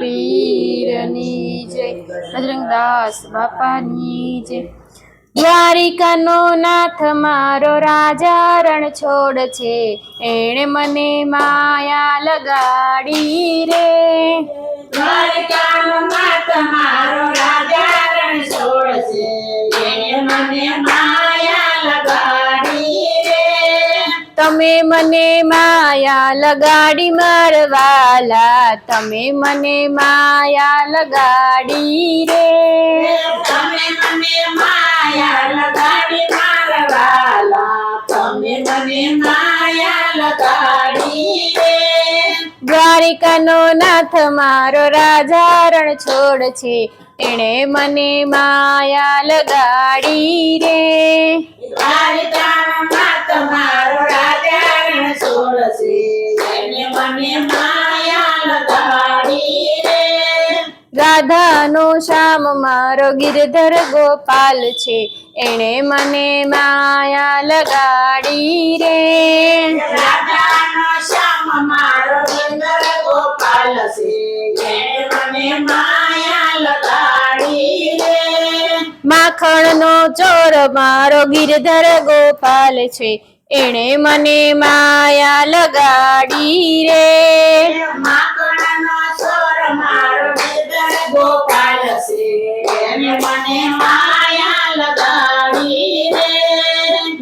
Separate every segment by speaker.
Speaker 1: પીરની જય. બજરંગદાસ બાપાની જય. નાથ મારો રાજા રણ છોડ છે. એણે મને માયા લગાડી રે.
Speaker 2: દ્વારકાનો નાથ મારો રાજા રણ છોડ છે. એણે મને માયા
Speaker 1: તમે મને માયા લગાડી મારવાલા તમે મને માયા લગાડી રે
Speaker 2: તમે મને માયા લગાડી મારવાલા. તમે મને માયા લગાડી રે.
Speaker 1: દ્વારિકાનો નાથ મારો રાજા રણ છોડ છે એણે મને માયા લગાડી રે
Speaker 2: દ્વારકાનો
Speaker 1: રાધાનો શ્યામ મારો ગિરધર ગોપાલ છે એણે મને માયા લગાડી રે
Speaker 2: રાધાનો શ્યામ મારો ગંગર ગોપાલ છે. એણે મને માયા લગાડી રે.
Speaker 1: માખણનો ચોર મારો ગિરધર ગોપાલ છે એણે મને માયા લગાડી રે
Speaker 2: માખણનો ચોર મારો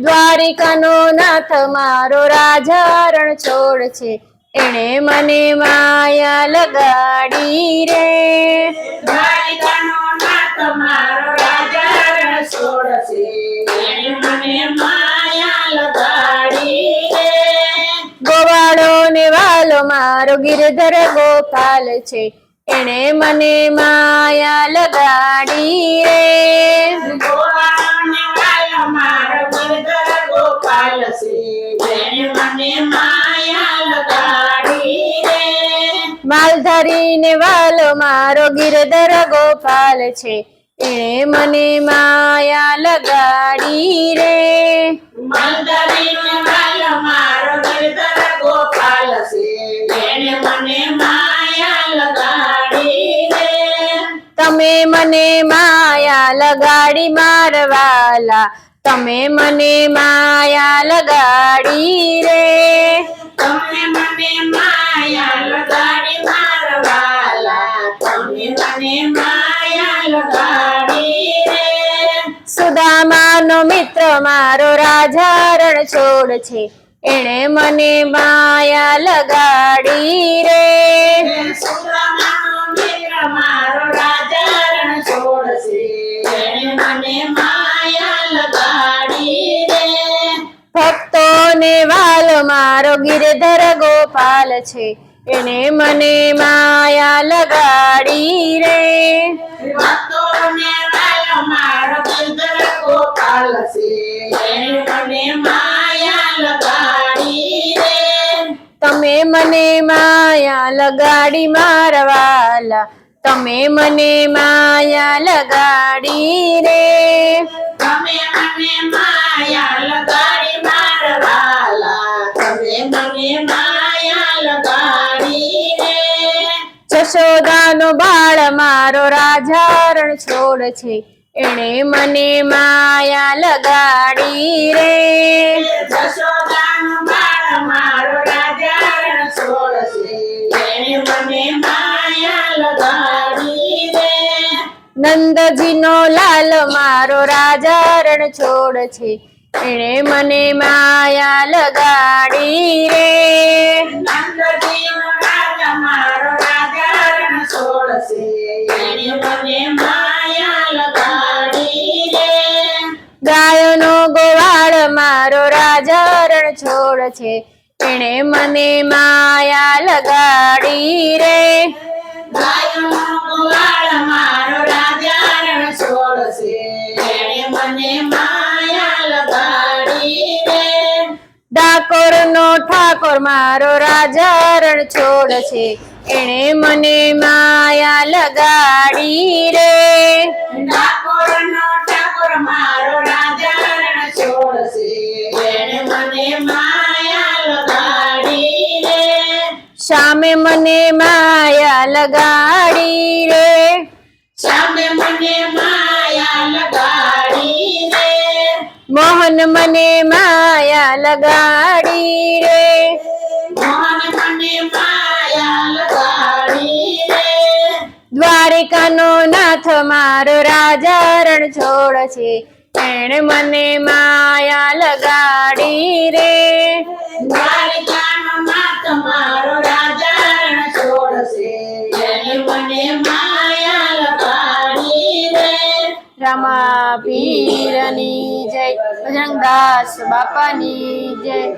Speaker 1: દ્વારિકાનો નાથ મારો રાજા રણ છોડ છે એણે મને માયા લગાડી રે
Speaker 2: દ્વારિકાનો નાથ મારો રાજા રણ છોડ છે. એણે મને માયા લગાડી રે.
Speaker 1: ગોવાળો ને વાલો મારો ગિરધર ગોપાલ છે એણે મને માયા લગાડી રે
Speaker 2: ગોવાળને વાલો મારો ગિરધર ગોપાલ છે. એણે મને માયા લગાડી રે.
Speaker 1: માલ મારો ગોપાલ છે એણે મને માયા
Speaker 2: મને માયા લગાડી
Speaker 1: મારવાલા તમે મને માયા લગાડી રે
Speaker 2: તમે મને માયા લગાડી મારવાલા. તમે મને માયા લગાડી રે.
Speaker 1: સુદામાનો મિત્ર મારો રાજા રણ છોડ છે એણે મને માયા લગાડી રે
Speaker 2: સુદામાનો મારો
Speaker 1: ગિરધર ગોપાલ છે. એને મને માયા લગાડી રે. તમે મને માયા લગાડી મારવાલા. તમે મને માયા લગાડી રે.
Speaker 2: તમે મને માયા લગાડી
Speaker 1: જશોદાનો બાળ મારો રાજારણ છોડ છે એણે મને માયા લગાડી રે
Speaker 2: જશોદાનો બાળ મારો રાજારણ છોડ છે. એણે મને માયા લગાડી રે.
Speaker 1: નંદજીનો લાલ મારો રાજારણ છોડ છે એણે મને માયા લગાડી રે
Speaker 2: નંદજીનો રાજા મારો છે. એણે મને માયા લગાડી રે.
Speaker 1: મારો. ડાકોર નો ઠાકોર મારો રાજા રણ છોડ છે એણે મને માયા લગાડી રે.
Speaker 2: એણે મને માયા લગાડી રે.
Speaker 1: શામે મને માયા લગાડી રે.
Speaker 2: શ્યામે મને માયા લગાડી રે
Speaker 1: મોહન મને માયા લગાડી રે.
Speaker 2: મોહન મને માયા લગાડી રે.
Speaker 1: દ્વારિકાનો નાથ મારો રાજા રણ છોડ છે. એણે મને માયા લગાડી રે.
Speaker 2: દ્વારિકાનો નાથ મારો
Speaker 1: રામા પીરની જય. બજરંગદાસ બાપાની જય.